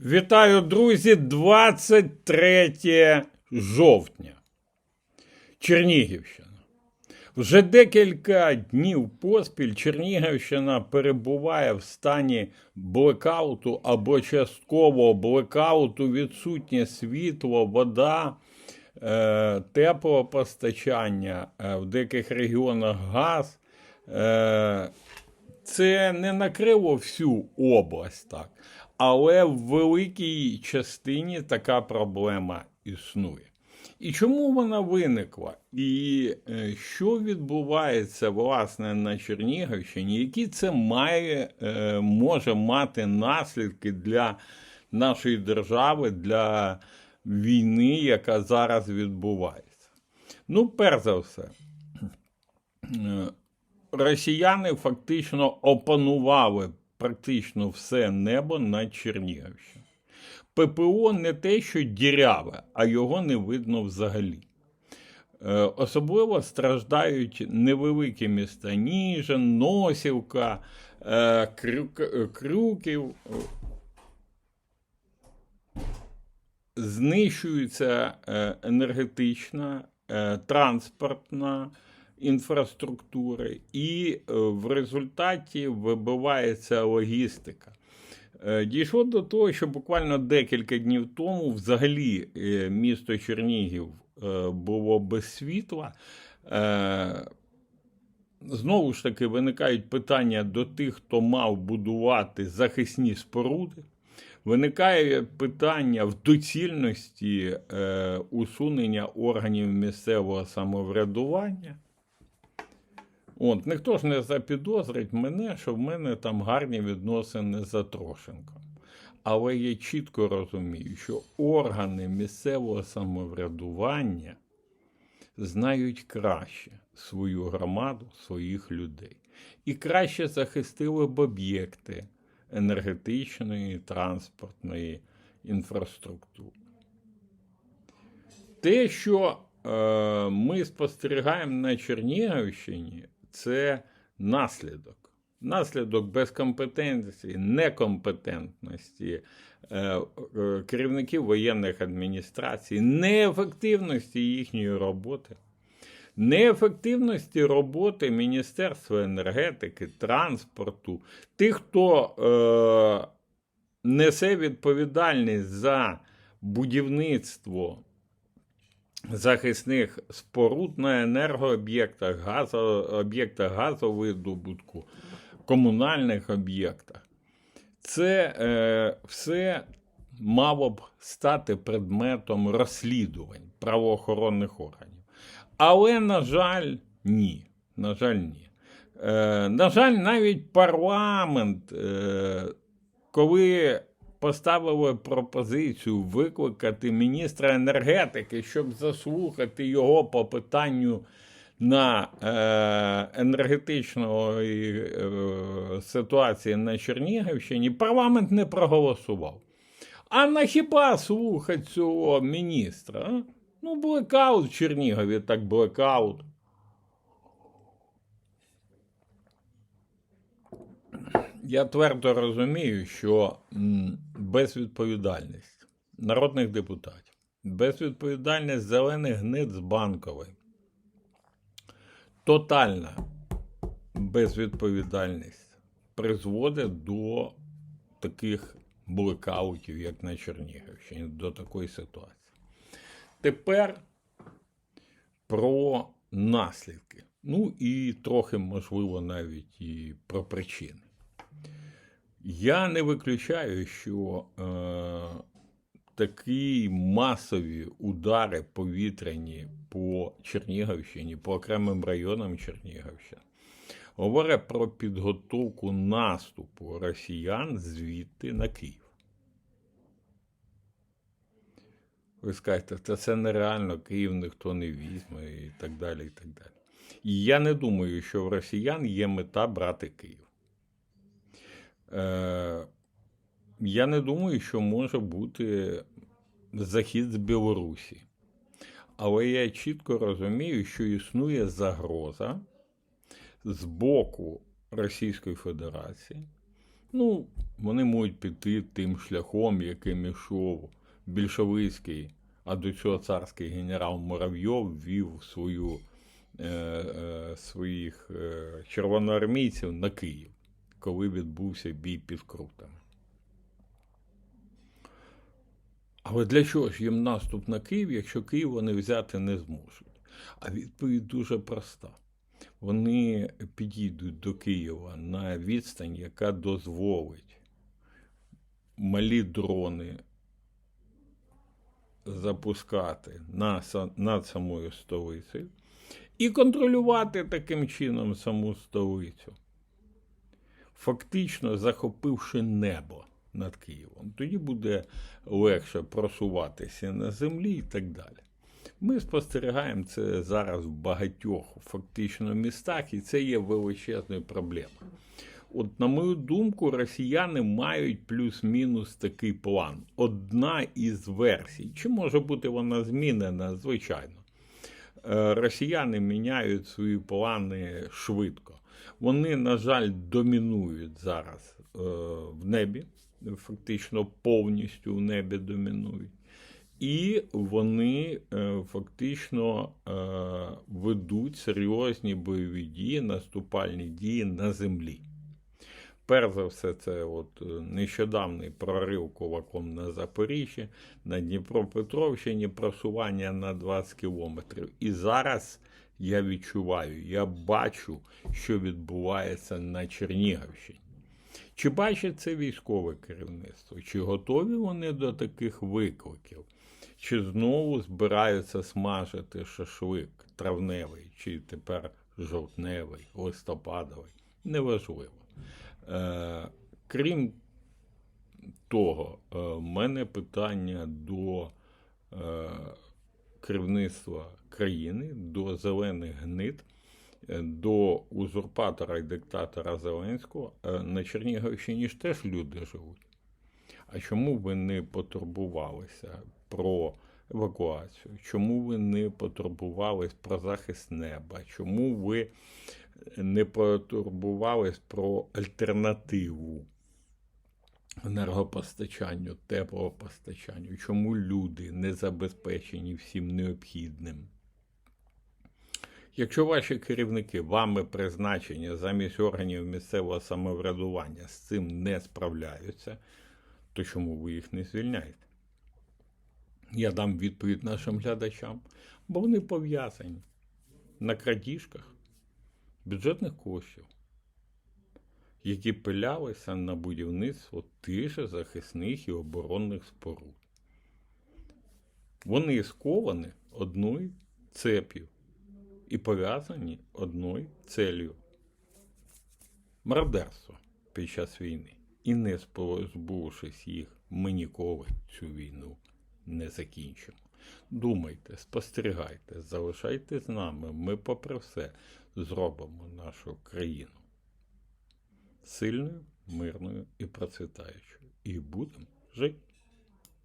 Вітаю, друзі! 23 жовтня. Чернігівщина. Вже декілька днів поспіль Чернігівщина перебуває в стані блекауту або часткового блекауту, відсутнє світло, вода, е, теплопостачання, е, в деяких регіонах газ. Е, це не накрило всю область так. Але в великій частині така проблема існує. І чому вона виникла? І е, що відбувається власне на Чернігівщині, які це має, е, може мати наслідки для нашої держави, для війни, яка зараз відбувається? Ну, перш за все, е, росіяни фактично опанували практично все небо над Чернігівщиною. ППО не те, що діряве, а його не видно взагалі. Е, Особливо страждають невеликі міста Ніжин, Носівка, е, е, Крюків. Знищується енергетична, транспортна інфраструктура, і е, в результаті вибивається логістика. Е, Дійшло до того, що буквально декілька днів тому взагалі е, місто Чернігів було без світла. Знову ж таки, виникають питання до тих, хто мав будувати захисні споруди. Виникає питання в доцільності е, усунення органів місцевого самоврядування. От, ніхто ж не запідозрить мене, що в мене там гарні відносини з Трошенком. Але я чітко розумію, що органи місцевого самоврядування знають краще свою громаду, своїх людей. І краще захистили б об'єкти енергетичної, транспортної інфраструктури. Те, що е, ми спостерігаємо на Чернігівщині, це наслідок. Наслідок безкомпетенції, некомпетентності е, е, керівників воєнних адміністрацій, неефективності їхньої роботи, неефективності роботи Міністерства енергетики, транспорту, тих, хто е, несе відповідальність за будівництво захисних споруд на енергооб'єктах, газо, об'єктах газовидобутку, комунальних об'єктах. Це е, все мало б стати предметом розслідувань правоохоронних органів. Але, на жаль, ні. На жаль, ні. Е, на жаль, навіть парламент, е, коли поставили пропозицію викликати міністра енергетики, щоб заслухати його по питанню на е, енергетичної е, ситуації на Чернігівщині, парламент не проголосував. А на хіба слухати цього міністра? Ну, блекаут в Чернігові, так блекаут. Я твердо розумію, що безвідповідальність народних депутатів, безвідповідальність зелених гнид з банкової, тотальна безвідповідальність призводить до таких блекаутів, як на Чернігівщині, до такої ситуації. Тепер про наслідки. Ну і трохи, можливо, навіть і про причини. Я не виключаю, що е, такі масові удари повітряні по Чернігівщині, по окремим районам Чернігівщини, говорять про підготовку наступу росіян звідти на Київ. Ви скажете, та це нереально, Київ ніхто не візьме і так далі. І так далі. І я не думаю, що в росіян є мета брати Київ. Е, я не думаю, що може бути захід з Білорусі. Але я чітко розумію, що існує загроза з боку Російської Федерації. Ну, вони можуть піти тим шляхом, яким ішов більшовицький, а до цього царський генерал Муравйов вів свою, е, е, своїх е, червоноармійців на Київ, коли відбувся бій під Крутами. Але для чого ж їм наступ на Київ, якщо Київ вони взяти не зможуть? А відповідь дуже проста. Вони підійдуть до Києва на відстань, яка дозволить малі дрони запускати над самою столицею і контролювати таким чином саму столицю, фактично захопивши небо над Києвом. Тоді буде легше просуватися на землі і так далі. Ми спостерігаємо це зараз в багатьох фактично містах, і це є величезною проблемою. От, на мою думку, росіяни мають плюс-мінус такий план. Одна із версій. Чи може бути вона змінена? Звичайно. Е, Росіяни міняють свої плани швидко. Вони, на жаль, домінують зараз е, в небі, фактично повністю в небі домінують. І вони е, фактично е, ведуть серйозні бойові дії, наступальні дії на землі. Перш за все, це от нещодавний прорив кулаком на Запоріжжі, на Дніпропетровщині просування на 20 кілометрів. І зараз я відчуваю, я бачу, що відбувається на Чернігівщині. Чи бачить це військове керівництво? Чи готові вони до таких викликів? Чи знову збираються смажити шашлик травневий, чи тепер жовтневий, листопадовий? Неважливо. Е, крім того, е, в мене питання до е, керівництва країни, до зелених гнид, е, до узурпатора і диктатора Зеленського. Е, на Чернігівщині ж теж люди живуть. А чому ви не потурбувалися про евакуацію? Чому ви не потурбувались про захист неба? Чому ви не потурбувались про альтернативу енергопостачанню, теплопостачанню? Чому люди не забезпечені всім необхідним? Якщо ваші керівники вами призначені замість органів місцевого самоврядування з цим не справляються, то чому ви їх не звільняєте? Я дам відповідь нашим глядачам, бо вони пов'язані на крадіжках бюджетних коштів, які пилялися на будівництво тих же захисних і оборонних споруд. Вони сковані одною цеп'ю і пов'язані одною целью мародерство під час війни. І не позбувшись їх, ми ніколи цю війну не закінчимо. Думайте, спостерігайте, залишайте з нами. Ми, попри все, зробимо нашу країну сильною, мирною і процвітаючою. І будемо жити.